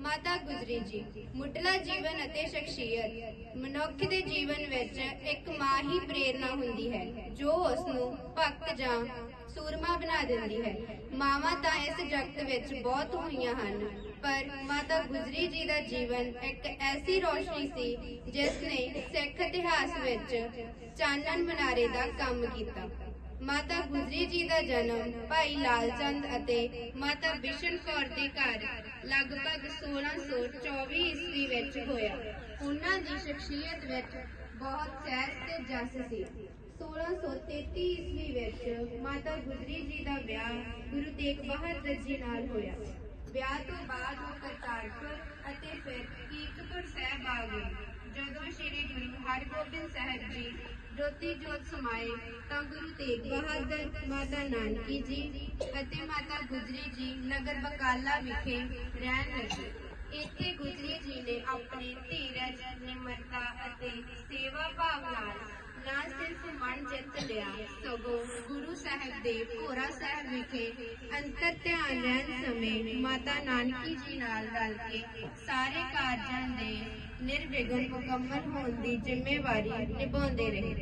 ਮਾਤਾ ਗੁਜਰੀ ਜੀ, ਮੁੱਢਲਾ ਜੀਵਨ ਅਤੇ ਸ਼ਖਸੀਅਤ। ਮਨੁੱਖ ਦੇ ਜੀਵਨ ਵਿੱਚ ਇੱਕ ਮਾਂ ਹੀ ਪ੍ਰੇਰਨਾ ਹੁੰਦੀ ਹੈ, ਜੋ ਉਸ ਨੂੰ ਭਗਤ ਜਾਂ ਸੂਰਮਾ ਬਣਾ ਦਿੰਦੀ ਹੈ। ਮਾਵਾਂ ਤਾਂ ਇਸ ਜਗਤ ਵਿੱਚ ਬਹੁਤ ਹੋਈਆਂ ਹਨ, ਪਰ ਮਾਤਾ ਗੁਜਰੀ ਜੀ ਦਾ ਜੀਵਨ ਇੱਕ ਐਸੀ ਰੋਸ਼ਨੀ ਸੀ, ਜਿਸ ਨੇ ਸਿੱਖ ਇਤਿਹਾਸ ਵਿੱਚ ਚਾਨਣ ਮਨਾਰੇ ਦਾ ਕੰਮ ਕੀਤਾ। ਮਾਤਾ ਗੁਜਰੀ ਜੀ ਦਾ ਜਨਮ ਭਾਈ ਲਾਲ ਚੰਦ ਅਤੇ ਮਾਤਾ ਬਿਸ਼ਨ ਕੌਰ ਦੇ ਘਰ ਲਗਭਗ 1624 ਈਸਵੀ ਵਿੱਚ ਹੋਇਆ। ਉਹਨਾਂ ਦੀ ਸ਼ਖਸੀਅਤ ਵਿੱਚ ਬਹੁਤ ਸਹਿਜ ਤੇ ਜਸ ਸੀ। 1633 ਈਸਵੀ ਵਿੱਚ ਮਾਤਾ ਗੁਜਰੀ ਜੀ ਦਾ ਵਿਆਹ ਗੁਰੂ ਤੇਗ ਬਹਾਦਰ ਜੀ ਨਾਲ ਹੋਇਆ। ਵਿਆਹ ਤੋਂ ਬਾਅਦ ਉਹ ਕਰਤਾਰਪੁਰ ਅਤੇ ਫਿਰ ਕੀਰਤਪੁਰ ਸਾਹਿਬ ਆ ਗਏ ਜਦੋਂ ਸ੍ਰੀ ਗੁਰੂ ਹਰਗੋਬਿੰਦ ਸਾਹਿਬ ਜੀ ਜੋਤੀ ਜੋਤ ਸਮਾਏ ਤਾਂ ਗੁਰੂ ਤੇਗ ਬਹਾਦਰ, ਮਾਤਾ ਨਾਨਕੀ ਜੀ ਅਤੇ ਮਾਤਾ ਗੁਜਰੀ ਜੀ ਨਗਰ ਬਕਾਲਾ ਵਿਖੇ ਰਹਿਣ ਲੱਗੇ। ਇੱਥੇ ਗੁਜਰੀ ਜੀ ਨੇ ਆਪਣੇ ਧੀਰਜ, ਨਿਮਰਤਾ ਅਤੇ ਨਾ ਸਿਰਫ ਮਨ ਜਿੱਤ ਲਿਆ, ਸਗੋਂ ਗੁਰੂ ਸਾਹਿਬ ਦੇ ਭੋਰਾ ਸਾਹਿਬ ਵਿਖੇ ਅੰਤਰ ਧਿਆਨ ਰਹਿਣ ਸਮੇਂ ਮਾਤਾ ਨਾਨਕੀ ਜੀ ਨਾਲ ਰਲ ਕੇ ਸਾਰੇ ਕਾਰਜਾਂ ਦੇ ਨਿਰਵਿਘਨ ਮੁਕੰਮਲ ਹੋਣ ਦੀ ਜ਼ਿੰਮੇਵਾਰੀ ਨਿਭਾਉਂਦੇ ਰਹੇ।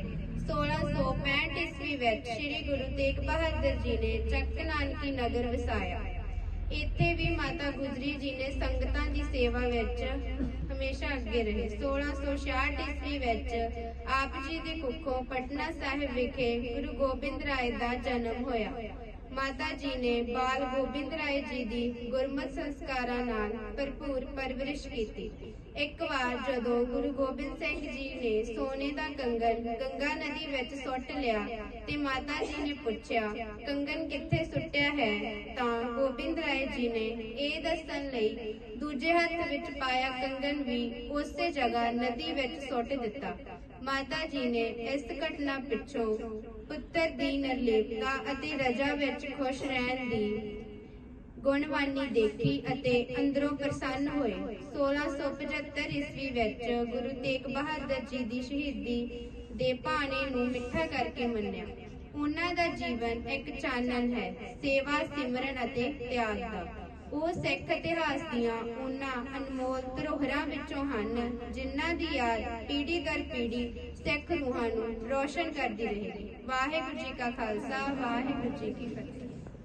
1665 ਈਸਵੀ ਵਿੱਚ ਸ੍ਰੀ ਗੁਰੂ ਤੇਗ ਬਹਾਦਰ ਜੀ ਨੇ ਚੱਕ ਨਾਨਕੀ ਨਗਰ ਵਸਾਇਆ। ਇੱਥੇ ਵੀ ਮਾਤਾ ਗੁਜਰੀ ਜੀ ਨੇ ਸੰਗਤਾਂ ਦੀ ਸੇਵਾ ਵਿੱਚ ਹਮੇਸ਼ਾ ਅੱਗੇ ਰਹੇ। 1666 ਈਸਵੀ ਵਿੱਚ ਆਪ ਜੀ ਦੇ ਕੁੱਖੋਂ ਪਟਨਾ ਸਾਹਿਬ ਵਿਖੇ ਗੁਰੂ ਗੋਬਿੰਦ ਰਾਏ ਦਾ ਜਨਮ ਹੋਇਆ। ਮਾਤਾ ਜੀ ਨੇ ਬਾਲ ਗੋਬਿੰਦ ਰਾਏ ਜੀ ਦੀ ਗੁਰਮਤਿ ਸੰਸਕਾਰਾਂ ਨਾਲ ਭਰਪੂਰ ਪਰਵਰਿਸ਼ ਕੀਤੀ। ਇੱਕ ਵਾਰ ਜਦੋਂ ਗੁਰੂ ਗੋਬਿੰਦ ਸਿੰਘ ਜੀ ਨੇ ਸੋਨੇ ਦਾ ਕੰਗਨ ਗੰਗਾ ਨਦੀ ਵਿੱਚ ਸੁੱਟ ਲਿਆ ਤੇ ਮਾਤਾ ਜੀ ਨੇ ਪੁੱਛਿਆ ਕੰਗਨ ਕਿੱਥੇ ਜੀ ਨੇ ਇਹ ਦੱਸਣ ਲਈ ਦੂਜੇ ਹੱਥ ਵਿੱਚ ਪਾਇਆ ਕੰਗਨ ਵੀ ਉਸੇ ਜਗ੍ਹਾ ਨਦੀ ਵਿੱਚ ਸੁੱਟ ਦਿੱਤਾ। ਮਾਤਾ ਜੀ ਨੇ ਇਸ ਘਟਨਾ ਪਿੱਛੋਂ ਪੁੱਤਰ ਦੀ ਨਿਰਲੇਪਤਾ ਅਤੇ ਰਜਾ ਵਿੱਚ ਖੁਸ਼ ਰਹਿਣ ਦੀ ਗੁਣਵਾਨੀ ਦੇਖੀ ਅਤੇ ਅੰਦਰੋਂ ਪ੍ਰਸੰਨ ਹੋਏ। 1675 ਈਸਵੀ ਵਿੱਚ ਗੁਰੂ ਤੇਗ ਬਹਾਦਰ ਜੀ ਦੀ ਸ਼ਹੀਦੀ ਦੇ ਭਾਣੇ ਨੂੰ ਮਿੱਠਾ ਕਰਕੇ ਮੰਨਿਆ। ਉਹਨਾਂ ਦਾ ਜੀਵਨ ਇੱਕ ਚਾਨਣ ਹੈ, ਸੇਵਾ, ਸਿਮਰਨ ਅਤੇ ਤਿਆਗ ਦਾ। ਉਹ ਸਿੱਖ ਇਤਿਹਾਸ ਦੀਆਂ ਉਹਨਾਂ ਅਨਮੋਲ ਧਰੋਹਰਾਂ ਵਿੱਚੋਂ ਹਨ, ਜਿਨ੍ਹਾਂ ਦੀ ਯਾਦ ਪੀੜ੍ਹੀ ਦਰ ਪੀੜ੍ਹੀ ਸਿੱਖ ਰੂਹਾਂ ਨੂੰ ਰੋਸ਼ਨ ਕਰਦੀ ਰਹੇਗੀ ਵਾਹਿਗੁਰੂ ਜੀ ਕਾ ਖਾਲਸਾ, ਵਾਹਿਗੁਰੂ ਜੀ ਕੀ ਫਤਿਹ।